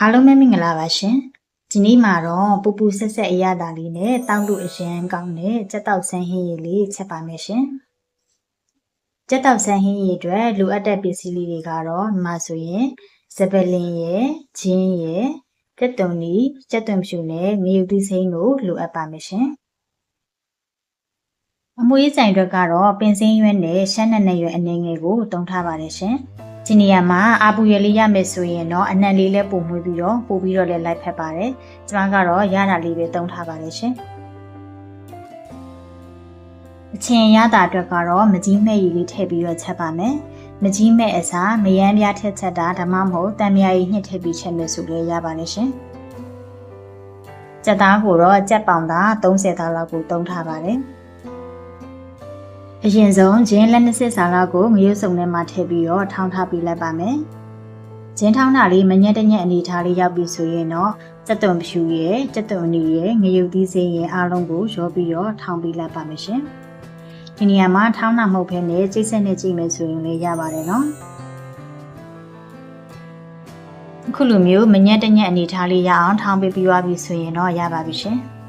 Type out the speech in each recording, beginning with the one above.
အားလုံးပဲမင်္ဂလာပါရှင်ဒီနေ့မှာတော့ပူပူဆက်ဆက်အရသာလေးနဲ့တောက်လို့အရင်ကောင်းတဲ့ကြက်တောက်ဆန်းဟင်းရည်လေးချက်ပါမယ်ရှင်ကြက်တောက်ဆန်းဟင်းရည်အတွက်လိုအပ်တဲ့ပစ္စည်းလေးတွေကတော့ဒီမှာဆိုရင်စပယ်လင်ရယ်ဂျင်းရယ်ကြက်တုံနီကြက်သွန်ဖြူနဲ့ငရုတ်သီးစိမ်းတို့လိုအပ်ပါမယ်ရှင်အမွေးဆိုင်အတွက်ကတော့ပင်စင်းရွက်နဲ့ရှမ်းနက်နဲ့ရွက်အနေငယ်ကိုတုံးထားပါတယ်ရှင်။ ဒီနေရာမှာအာပူရလေးရမယ်ဆိုရင်တော့အနံလေးလည်းပုံမွေးပြီးတော့ပို့ပြီးတော့လည်းလိုက်ဖက်ပါတယ်။ကျွန်မကတော့ရတာလေးပဲတုံးထားပါတယ်ရှင်။အချင်းရတာအတွက်ကတော့မကြီးမဲ့ရည်လေးထည့်ပြီးတော့ချက်ပါမယ်။မကြီးမဲ့အစားမယမ်းပြားထက်ချက်တာဒါမှမဟုတ်တံမြာရည်ညှစ်ထည့်ပြီးချက်မယ်ဆိုလည်းရပါတယ်ရှင်။ကြက်သားကိုတော့ကြက်ပေါင်သား30သားလောက်ကိုတုံးထားပါတယ်။ အရင်ဆုံးဂျင်းလက်နှစ်စစ်စာလောက်ကိုငရုတ်စုံထဲမှာထည့်ပြီးတော့ထောင်းထားပြီးလိုက်ပါမယ်။ဂျင်းထောင်းတာလေးမညက်တညက်အနေထားလေးရောက်ပြီဆိုရင်တော့စက်သွန်ဖြူရဲ့စက်သွန်အနီရဲ့ငရုတ်သီးစိမ်းရဲ့အားလုံးကိုရောပြီးတော့ထောင်းပြီးလိုက်ပါမယ်ရှင်။ဒီနေရာမှာထောင်းတာမဟုတ်ဘဲနဲ့ကျိတ်ဆက်နဲ့ကြည့်မယ်ဆိုရင်လည်းရပါတယ်နော်။အခုလိုမျိုးမညက်တညက်အနေထားလေးရအောင်ထောင်းပေးပြီးသွားပြီဆိုရင်တော့ရပါပြီရှင်။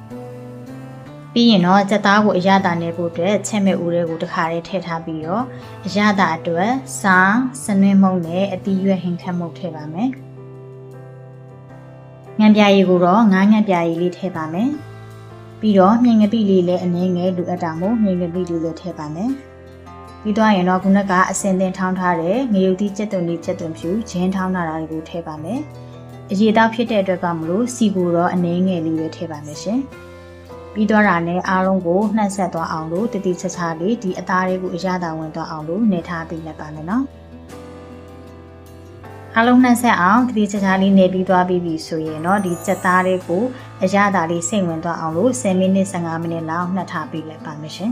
ပြီးရင်တော့စက်သားကိုအရသာနေဖို့အတွက်ချက်မဲ့ဦးတွေကိုတစ်ခါလေးထည့်ထားပြီးတော့အရသာအတွက်စားစနွင်းမုံနဲ့အသီးရွက်ဟင်ခတ်မုတ်ထည့်ပါမယ်။ငံပြာရည်ကိုတော့ငါးငံပြာရည်လေးထည့်ပါမယ်။ပြီးတော့မြင်ငပိလေးလည်းအနည်းငယ်လိုအပ်တာမို့မြင်ငပိလေးလည်းထည့်ပါမယ်။ပြီးတော့ရင်တော့ခုနကအစင်သင်ထောင်းထားတဲ့ငရုတ်သီးကျက်သွန်လေးကျက်သွန်ဖြူဂျင်းထောင်းထားတာတွေကိုထည့်ပါမယ်။အရေးတောက်ဖြစ်တဲ့အတွက်ကမလို့စီကိုတော့အနည်းငယ်လေးပဲထည့်ပါမယ်ရှင်။ ပြီးတော့တာနဲ့အားလုံးကိုနှက်ဆက်သွားအောင်လို့တတိချာချာလေးဒီအသားလေးကိုအရသာဝင်သွားအောင်လို့နေထားပြီးလက်ပါမယ်နော်အားလုံးနှက်ဆက်အောင်တတိချာချာလေးနေပြီးသွားပြီးပြီဆိုရင်တော့ဒီစက်သားလေးကိုအရသာလေးစိတ်ဝင်သွားအောင်လို့10မိနစ်15မိနစ်လောက်နှက်ထားပြီးလက်ပါမယ်ရှင်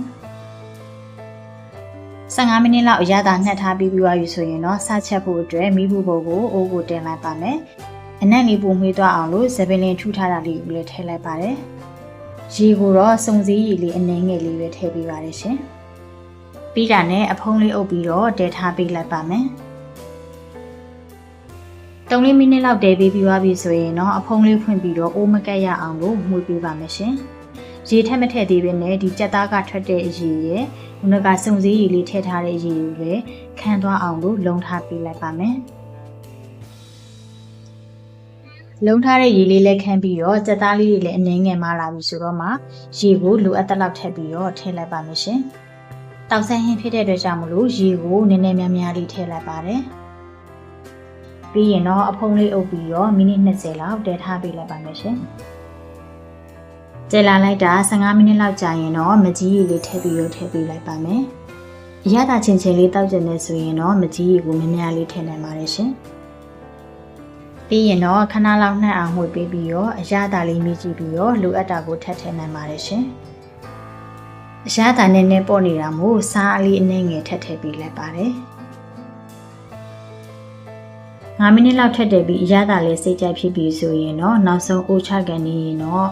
15မိနစ်လောက်အရသာနှက်ထားပြီးပြီးသွားပြီဆိုရင်တော့စချက်ဖို့အတွက်မိဘူးဘုတ်ကိုအိုးကိုတင်လိုက်ပါမယ်အနက်လေးပုံမွေးသွားအောင်လို့ဇပင်လင်ထူထားတာလေးကိုလည်းထည့်လိုက်ပါတယ် ရေကိုတော့စုံစည်းရည်လေးအနှဲငယ်လေးပဲထည့်ပေးပါတယ်ရှင်။ပြီးတာနဲ့အဖုံးလေးအုပ်ပြီးတော့တဲထားပေးလိုက်ပါမယ်။3မိနစ်လောက်တဲပေးပြီးသွားပြီဆိုရင်တော့အဖုံးလေးဖွင့်ပြီးတော့အိုးမကက်ရအောင်လို့မှုပေးပါမယ်ရှင်။ရေထက်မထည့်သေးဘဲနဲ့ဒီကြက်သားကထွက်တဲ့အရည်ရဲ့ခုနကစုံစည်းရည်လေးထည့်ထားတဲ့အရည်ကိုလည်းခံသွားအောင်လို့လုံထားပေးလိုက်ပါမယ်။ လုံးထားတဲ့ရေလေးလည်းခန်းပြီးတော့ကြက်သားလေးတွေလည်းအနှင်းငယ်မလာပြီဆိုတော့မှရေကိုလိုအပ်တဲ့လောက်ထည့်ပြီးတော့ထည့်လိုက်ပါမယ်ရှင်။တောက်ဆန်းဟင်းဖြစ်တဲ့အတွက်ကြောင့်မလို့ရေကိုနည်းနည်းများများလေးထည့်လိုက်ပါတယ်။ပြီးရင်တော့အဖုံးလေးအုပ်ပြီးတော့မိနစ်20လောက်တည်ထားပေးလိုက်ပါမယ်ရှင်။ကျလာလိုက်တာ15မိနစ်လောက်ကြာရင်တော့မကြီးရေလေးထည့်ပြီးတော့ထည့်ပေးလိုက်ပါမယ်။အရသာချင်းချင်းလေးတောက်ကျင်နေဆိုရင်တော့မကြီးရေကိုများများလေးထည့်နိုင်ပါတယ်ရှင်။ ပြီးရင်တော့ခဏလောက်နှက်အောင်မှွေပေးပြီးတော့အရသာလေးမြည်ကြည့်ပြီးတော့လိုအပ်တာကိုထပ်ထည့်နိုင်ပါတယ်ရှင်။အရသာနဲ့နဲ့ပေါ့နေတာမို့စားအလေးအနှဲငယ်ထပ်ထည့်ပြီးလိုက်ပါတယ်။9မိနစ်လောက်ထပ်တယ်ပြီးအရသာလေးစိတ်ကြိုက်ဖြစ်ပြီးဆိုရင်တော့နောက်ဆုံးအိုချကန်နေရင်တော့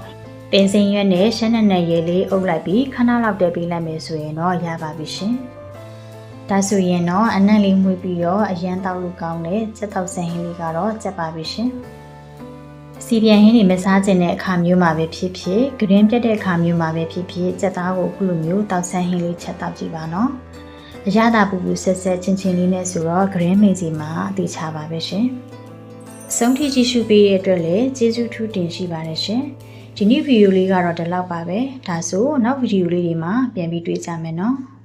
ပင်စင်ရွက်နဲ့ရှမ်းနဲ့နဲ့ရေလေးအုပ်လိုက်ပြီးခဏလောက်တည်ပြီးလိုက်မယ်ဆိုရင်တော့ရပါပြီရှင်။ ဒါဆိုရင်တော့အနက်လေးမှုပြီးတော့အရန်တောက်လို့ကောင်းတဲ့စက်တောက်ဆန်ဟင်းလေးကတော့ကြက်ပါပြီရှင်။စီပြန်ဟင်းတွေမစားခြင်းတဲ့အခါမျိုးမှာပဲဖြစ်ဖြစ်ဂရင်းပြတ်တဲ့အခါမျိုးမှာပဲဖြစ်ဖြစ်စက်သားကိုအခုလိုမျိုးတောက်ဆန်ဟင်းလေးချက်တောက်ကြည့်ပါနော်။အရသာပူပူဆက်ဆက်ချင်းချင်းလေးနဲ့ဆိုတော့ဂရင်းမိန်စီမှာအသေးချပါပဲရှင်။ဆုံးထိကြည့်ရှုပေးတဲ့အတွက်လည်းကျေးဇူးထူးတင်ရှိပါတယ်ရှင်။ဒီနေ့ဗီဒီယိုလေးကတော့ဒီလောက်ပါပဲ။ဒါဆိုနောက်ဗီဒီယိုလေးတွေမှာပြန်ပြီးတွေ့ကြမယ်နော်။